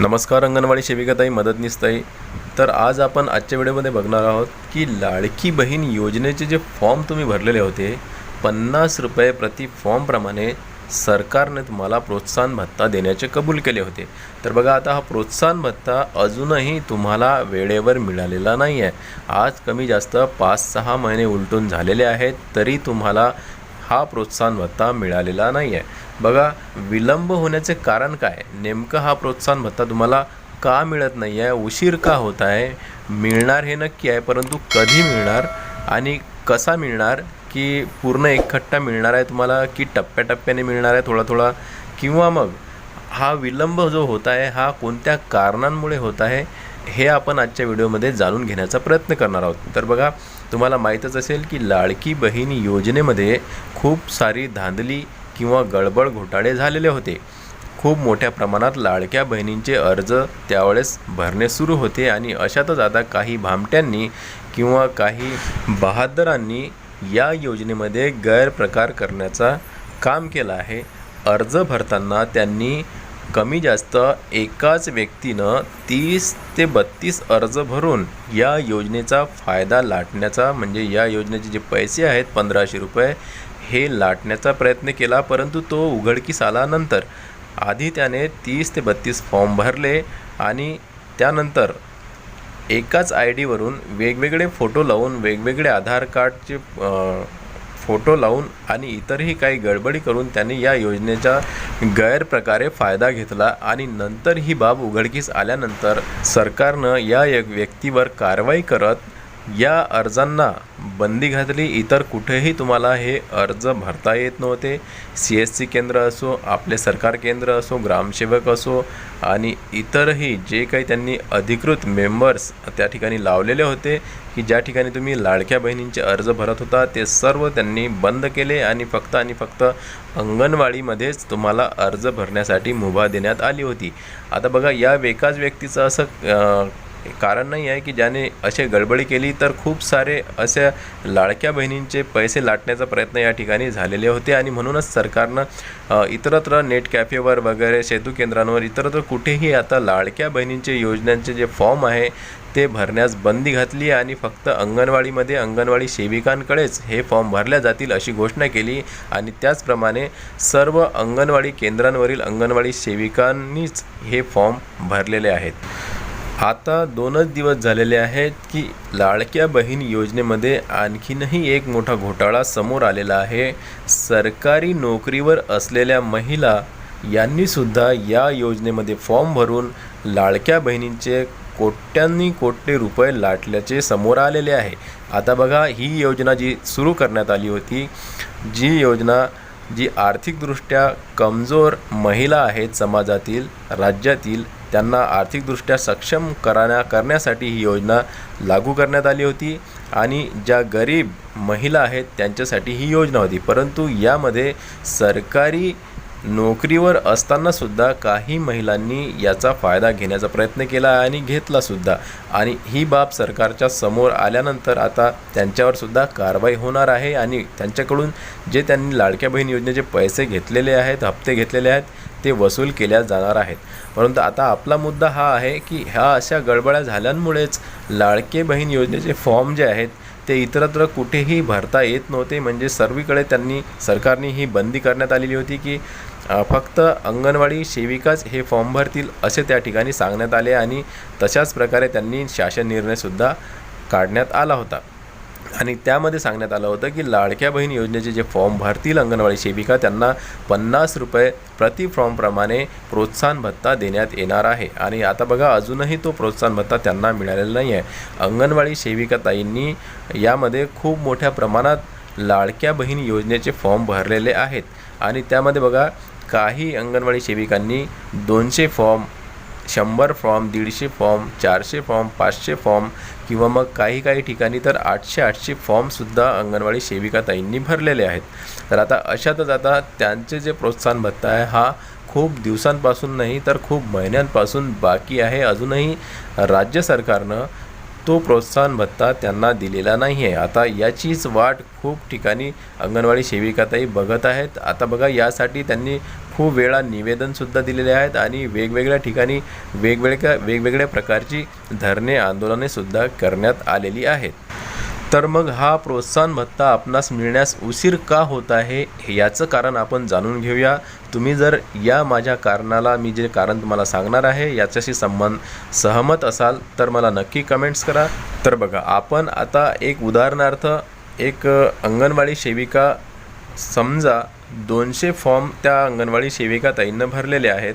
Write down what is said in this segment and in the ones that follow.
नमस्कार अंगणवाडी सेविकाताई मदतनीसताई. तर आज आपण आजच्या व्हिडिओमध्ये बघणार आहोत की लाडकी बहीण योजनेचे जे फॉर्म तुम्ही भरलेले होते पन्नास रुपये प्रति फॉर्मप्रमाणे सरकारने तुम्हाला प्रोत्साहन भत्ता देण्याचे कबूल केले होते. तर बघा आता हा प्रोत्साहन भत्ता अजूनही तुम्हाला वेळेवर मिळालेला नाही आहे आज कमी जास्त पाच सहा महिने उलटून झालेले आहेत तरी तुम्हाला हा प्रोत्साहन भत्ता मिळालेला नाही आहे बघा विलंब होण्याचे कारण काय? नेमकं हा प्रोत्साहन भत्ता तुम्हाला का मिळत नाही आहे उशीर का होत आहे? मिळणार हे नक्की आहे परंतु कधी मिळणार आणि कसा मिळणार? की पूर्ण एकखट्टा मिळणार आहे तुम्हाला की टप्प्याटप्प्याने मिळणार आहे थोडा थोडा? किंवा मग हा विलंब जो होत आहे हा कोणत्या कारणांमुळे होत आहे हे आपण आजच्या व्हिडिओमध्ये जाणून घेण्याचा प्रयत्न करणार आहोत. तर बघा तुम्हाला माहीतच असेल की लाडकी बहीण योजनेमध्ये खूप सारी धांदली किंवा गडबड घोटाळे झालेले होते. खूप मोठ्या प्रमाणात लाडक्या बहिणींचे अर्ज त्यावेळेस भरणे सुरू होते आणि अशातच आता काही भामट्यांनी किंवा काही बहादरांनी या योजनेमध्ये गैरप्रकार करण्याचा काम केला आहे. अर्ज भरताना त्यांनी कमी जास्त एकाच व्यक्तीनं तीस ते बत्तीस अर्ज भरून या योजनेचा फायदा लाटण्याचा म्हणजे या योजनेचे जे पैसे आहेत पंधराशे रुपये हे लाटण्याचा प्रयत्न केला परंतु तो उघडकीस आल्यानंतर आधी त्याने तीस ते बत्तीस फॉर्म भरले आणि त्यानंतर एकाच आय डीवरून वेगवेगळे फोटो लावून वेगवेगळे आधार कार्डचे फोटो लावून आणि इतरही काही गडबडी करून त्यांनी या योजनेचा गैरप्रकारे फायदा घेतला आणि नंतर ही बाब उघडकीस आल्यानंतर सरकारनं या एक व्यक्तीवर कारवाई करत या अर्जांना बंदी घातली इतर कुठेही तुम्हाला हे अर्ज भरता येत नव्हते. सी एस सी केंद्र असो आपले सरकार केंद्र असो ग्रामसेवक असो आणि इतरही जे काही त्यांनी अधिकृत मेंबर्स त्या ठिकाणी लावलेले होते की ज्या ठिकाणी तुम्ही लाडक्या बहिणींचे अर्ज भरत होता ते सर्व त्यांनी बंद केले आणि फक्त आणि फक्त अंगणवाडीमध्येच तुम्हाला अर्ज भरण्यासाठी मुभा देण्यात आली होती. आता बघा या एकाच व्यक्तीचं असं कारण नाही आहे की ज्याने असे गडबडी केली तर खूप सारे अशा लाडक्या बहिणींचे पैसे लाटण्याचा प्रयत्न या ठिकाणी झालेले होते. आणि म्हणूनच सरकारनं इतरत्र नेट कॅफेवर वगैरे सेतू केंद्रांवर इतरत्र कुठेही आता लाडक्या बहिणींचे योजनांचे जे फॉर्म आहे ते भरण्यास बंदी घातली आणि फक्त अंगणवाडीमध्ये अंगणवाडी सेविकांकडेच हे फॉर्म भरल्या जातील अशी घोषणा केली. आणि त्याचप्रमाणे सर्व अंगणवाडी केंद्रांवरील अंगणवाडी सेविकांनीच हे फॉर्म भरलेले आहेत. आता दोनच दिवस झालेले आहेत की लाडक्या बहीण योजनेमध्ये आणखीनही एक मोठा घोटाळा समोर आलेला आहे. सरकारी नोकरीवर असलेल्या महिला यांनीसुद्धा या योजनेमध्ये फॉर्म भरून लाडक्या बहिणींचे कोट्यांनी कोटी रुपये लाटल्याचे समोर आलेले आहे. आता बघा ही योजना जी सुरू करण्यात आली होती जी योजना जी आर्थिकदृष्ट्या कमजोर महिला आहेत समाजातील राज्यातील त्यांना आर्थिकदृष्ट्या सक्षम करण्या करण्यासाठी ही योजना लागू करण्यात आली होती आणि ज्या गरीब महिला आहेत त्यांच्यासाठी ही योजना होती. परंतु यामध्ये सरकारी नोकरीवर असतानासुद्धा काही महिलांनी याचा फायदा घेण्याचा प्रयत्न केला आणि घेतलासुद्धा आणि ही बाब सरकारच्या समोर आल्यानंतर आता त्यांच्यावर सुद्धा कारवाई होणार आहे आणि त्यांच्याकडून जे त्यांनी लाडक्या बहीण योजनेचे पैसे घेतलेले आहेत हप्ते घेतलेले आहेत ते वसूल केल्या जाणार आहेत. परंतु आता आपला मुद्दा हा आहे की ह्या अशा गडबड्या झाल्यांमुळेच लाडके बहीण योजनेचे फॉर्म जे आहेत ते इतरत्र कुठेही भरता येत नव्हते. म्हणजे सर्वीकडे त्यांनी सरकारने ही बंदी करण्यात आलेली होती की फक्त अंगणवाडी सेविकाच हे फॉर्म भरतील असे त्या ठिकाणी सांगण्यात आले आणि तशाच प्रकारे त्यांनी शासन निर्णयसुद्धा काढण्यात आला होता. आणि त्यामध्ये सांगण्यात आलं होतं की लाडक्या बहीण योजनेचे जे फॉर्म भरतील अंगणवाडी सेविका त्यांना पन्नास रुपये प्रति फॉर्मप्रमाणे प्रोत्साहन भत्ता देण्यात येणार आहे. आणि आता बघा अजूनही तो प्रोत्साहन भत्ता त्यांना मिळालेला नाही आहे अंगणवाडी सेविका ताईंनी यामध्ये खूप मोठ्या प्रमाणात लाडक्या बहीण योजनेचे फॉर्म भरलेले आहेत. आणि त्यामध्ये बघा काही अंगणवाडी सेविकांनी दोनशे फॉर्म शंभर फॉर्म दीडशे फॉर्म चारशे फॉर्म पाचशे फॉर्म किंवा मग काही काही ठिकाणी तर आठशे आठशे फॉर्मसुद्धा अंगणवाडी सेविका ताईंनी भरलेले आहेत. तर आता अशातच आता त्यांचे जे प्रोत्साहन भत्ता आहे हा खूप दिवसांपासून नाही तर खूप महिन्यांपासून बाकी आहे. अजूनही राज्य सरकारनं तो प्रोत्साहन भत्ता त्यांना दिलेला नाही आहे आता याचीच वाट खूप ठिकाणी अंगणवाडी सेविकाताई बघत आहेत. आता बघा यासाठी त्यांनी खूप वेळा निवेदनसुद्धा दिलेले आहेत आणि वेगवेगळ्या ठिकाणी वेगवेगळ्या वेगवेगळ्या प्रकारची धरणे आंदोलनेसुद्धा करण्यात आलेली आहेत. तर मग हा प्रोत्साहन भत्ता आपणास मिळण्यास उशीर का होत आहे हे याचं कारण आपण जाणून घेऊया. तुम्ही जर या माझ्या कारणाला मी जे कारण तुम्हाला सांगणार आहे याच्याशी संबंध सहमत असाल तर मला नक्की कमेंट्स करा. तर बघा आपण आता एक उदाहरणार्थ एक अंगणवाडी सेविका समजा दोनशे फॉर्म त्या अंगणवाडी सेविका ताईंनं भरलेले आहेत.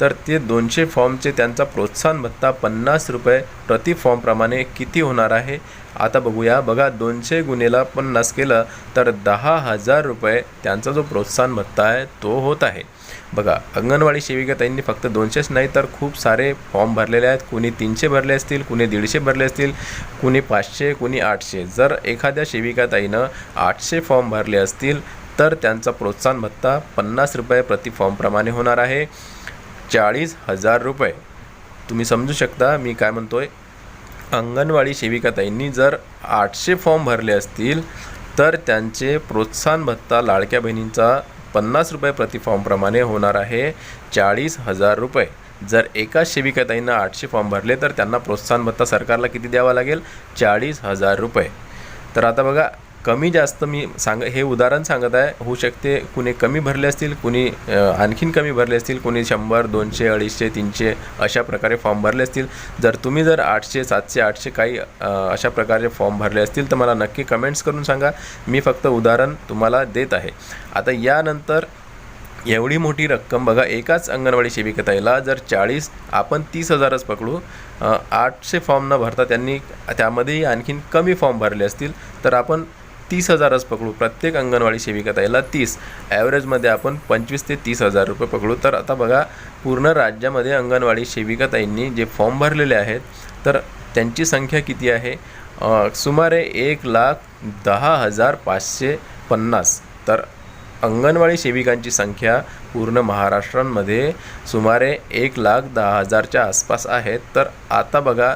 तर ते दोनशे फॉर्मचे त्यांचा प्रोत्साहन भत्ता पन्नास रुपये प्रति फॉर्मप्रमाणे किती होणार आहे? आता बघूया. बघा दोनशे गुन्हेला पन्नास केलं तर दहा हजार रुपये त्यांचा जो प्रोत्साहन भत्ता आहे तो होत आहे. बघा अंगणवाडी सेविका त्यांनी फक्त दोनशेच नाही तर खूप सारे फॉर्म भरलेले आहेत. कुणी तीनशे भरले असतील कुणी दीडशे भरले असतील कुणी पाचशे कुणी आठशे. जर एखाद्या सेविका ताईनं आठशे फॉर्म भरले असतील तर त्यांचा प्रोत्साहन भत्ता पन्नास रुपये प्रति फॉर्मप्रमाणे होणार आहे. चाळीस हजार रुपये. तुम्ही समजू शकता मी काय म्हणतो आहे अंगणवाडी सेविकाताईंनी जर आठशे फॉर्म भरले असतील तर त्यांचे प्रोत्साहन भत्ता लाडक्या बहिणींचा पन्नास रुपये प्रति फॉर्मप्रमाणे होणार आहे चाळीस हजार रुपये. जर एका सेविकाताईंना आठशे फॉर्म भरले तर त्यांना प्रोत्साहन भत्ता सरकारला किती द्यावा लागेल? चाळीस हजार रुपये. तर आता बघा कमी जास्त मी सांग हे उदाहरण सांगत आहे. होऊ शकते कुणी कमी भरले असतील कुणी आणखीन कमी भरले असतील कुणी शंभर दोनशे अडीचशे तीनशे अशा प्रकारे फॉर्म भरले असतील. जर तुम्ही जर आठशे सातशे आठशे काही अशा प्रकारचे फॉर्म भरले असतील तर मला नक्की कमेंट्स करून सांगा. मी फक्त उदाहरण तुम्हाला देत आहे. आता यानंतर एवढी मोठी रक्कम बघा एकाच अंगणवाडी सेविकताईला जर चाळीस आपण तीस हजारच पकडू आठशे फॉर्म न भरता त्यांनी त्यामध्येही आणखीन कमी फॉर्म भरले असतील तर आपण तीस हजारच पकडू. प्रत्येक अंगणवाडी सेविकताईला तीस. ॲव्हरेजमध्ये आपण पंचवीस ते तीस हजार रुपये पकडू. तर आता बघा पूर्ण राज्यामध्ये अंगणवाडी सेविकाताईंनी जे फॉर्म भरलेले आहेत तर त्यांची संख्या किती आहे? सुमारे एक लाख दहा हजार पाचशे पन्नास. तर अंगणवाडी सेविकांची संख्या पूर्ण महाराष्ट्रांमध्ये सुमारे एक लाख दहा हजारच्या आसपास आहेत तर आता बघा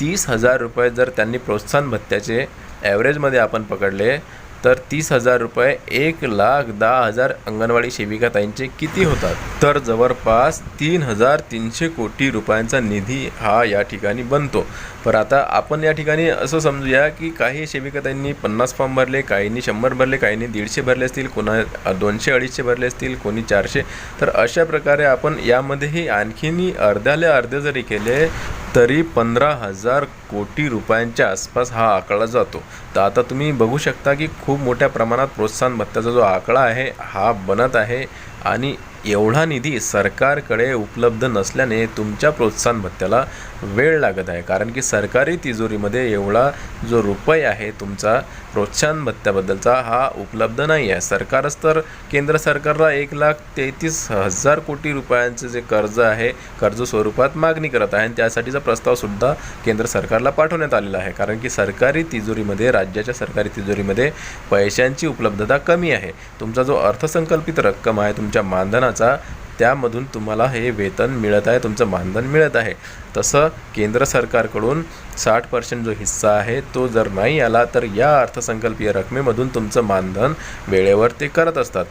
तीस हजार रुपये जर त्यांनी प्रोत्साहन भत्त्याचे ॲव्हरेजमध्ये आपण पकडले तर तीस हजार रुपये एक लाख दहा हजार अंगणवाडी सेविकाताईंचे किती होतात? तर जवळपास तीन हजार तीनशे कोटी रुपयांचा निधी हा या ठिकाणी बनतो. पर आता आपण या ठिकाणी असं समजूया की काही सेविकाताईंनी पन्नास फॉर्म भरले काहींनी शंभर भरले काहींनी दीडशे भरले असतील कोणा दोनशे अडीचशे भरले असतील कोणी चारशे. तर अशा प्रकारे आपण यामध्येही आणखीनही अर्ध्याला अर्धे जरी केले तरी पंधरा हजार कोटी रुपयांच्या आसपास हा आकडा जातो. तर आता तुम्ही बघू शकता की खूप मोठ्या प्रमाणात प्रोत्साहन भत्त्याचा जो आकडा आहे हा बनत आहे आणि एवढा निधी सरकारकडे उपलब्ध नसल्याने तुमच्या प्रोत्साहन भत्त्याला वेळ लागत आहे. कारण की सरकारी तिजोरीमध्ये एवढा जो रुपये आहे तुमचा प्रोत्साहन भत्त्याबद्दलचा हा उपलब्ध नाही आहे. सरकारच तर केंद्र सरकारला एक लाख तेहतीस हजार कोटी रुपयांचं जे कर्ज आहे कर्ज स्वरूपात मागणी करत आहे आणि त्यासाठीचा प्रस्तावसुद्धा केंद्र सरकारला पाठवण्यात आलेला आहे. कारण की सरकारी तिजोरीमध्ये राज्याच्या सरकारी तिजोरीमध्ये पैशांची उपलब्धता कमी आहे. तुमचा जो अर्थसंकल्पित रक्कम आहे तुमच्या वाचा त्यामधून तुम्हाला हे वेतन मिळत आहे तुमचं मानधन मिळत आहे. तसं केंद्र सरकारकडून साठ पर्सेंट जो हिस्सा आहे तो जर नाही आला तर या अर्थसंकल्पीय रकमेमधून तुमचं मानधन वेळेवर ते करत असतात.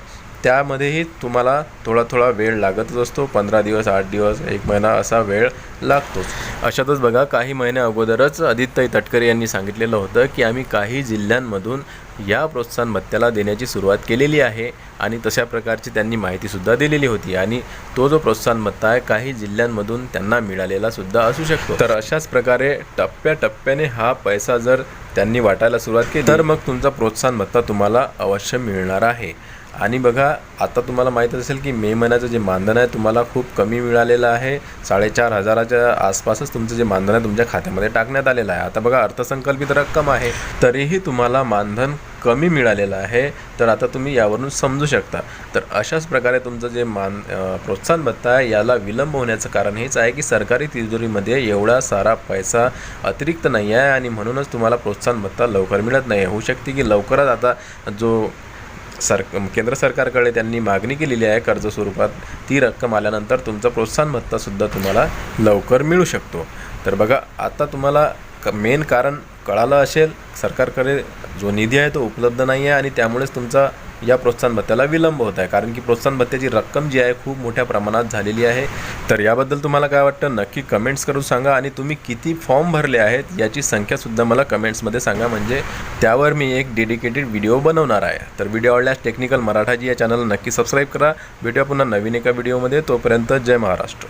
त्यामध्येही तुम्हाला थोडा थोडा वेळ लागतच असतो पंधरा दिवस आठ दिवस एक महिना असा वेळ लागतोच. अशातच बघा काही महिन्या अगोदरच आदित्य तटकरे यांनी सांगितलेलं होतं की आम्ही काही जिल्ह्यांमधून या प्रोत्साहन भत्त्याला देण्याची सुरुवात केलेली आहे आणि तशा प्रकारची त्यांनी माहितीसुद्धा दिलेली होती. आणि तो जो प्रोत्साहन भत्ता आहे काही जिल्ह्यांमधून त्यांना मिळालेला सुद्धा असू शकतो. तर अशाच प्रकारे टप्प्याटप्प्याने हा पैसा जर त्यांनी वाटायला सुरुवात केली तर मग तुमचा प्रोत्साहन भत्ता तुम्हाला अवश्य मिळणार आहे. आणि बघा आता तुम्हाला माहीत असेल की मे महिन्याचं जे मानधन आहे तुम्हाला खूप कमी मिळालेलं आहे. साडेचार हजाराच्या आसपासच तुमचं जे मानधन आहे तुमच्या खात्यामध्ये टाकण्यात आलेलं आहे. आता बघा अर्थसंकल्पित रक्कम आहे तरीही तुम्हाला मानधन कमी मिळालेलं आहे. तर आता तुम्ही यावरून समजू शकता. तर अशाच प्रकारे तुमचं जे मान प्रोत्साहन भत्ता आहे याला विलंब होण्याचं कारण हेच आहे की सरकारी तिजोरीमध्ये एवढा सारा पैसा अतिरिक्त नाही आहे आणि म्हणूनच तुम्हाला प्रोत्साहन भत्ता लवकर मिळत नाही होऊ शकते की लवकरच आता जो सर केंद्र सरकारकडे त्यांनी मागणी केलेली आहे कर्ज स्वरूपात. ती रक्कम आल्यानंतर तुमचा प्रोत्साहन भत्तासुद्धा तुम्हाला लवकर मिळू शकतो. तर बघा आता तुम्हाला क मेन कारण कळालं असेल सरकारकडे जो निधी आहे तो उपलब्ध नाही आहे आणि त्यामुळेच तुमचा या प्रोत्साहन भत्त्याला विलंब होत आहे. कारण की प्रोत्साहन भत्त्याची रक्कम जी आहे खूप मोठ्या प्रमाणात झालेली आहे. तर याबद्दल तुम्हाला काय वाटतं? नक्की कमेंट्स करून सांगा आणि तुम्ही किती फॉर्म भरले आहेत याची संख्यासुद्धा मला कमेंट्समध्ये सांगा. म्हणजे त्यावर मी एक डेडिकेटेड व्हिडिओ बनवणार आहे. तर व्हिडिओ आवडल्यास टेक्निकल मराठाजी या चॅनलला नक्की सबस्क्राईब करा. भेटूया पुन्हा नवीन एका व्हिडिओमध्ये तोपर्यंत जय महाराष्ट्र.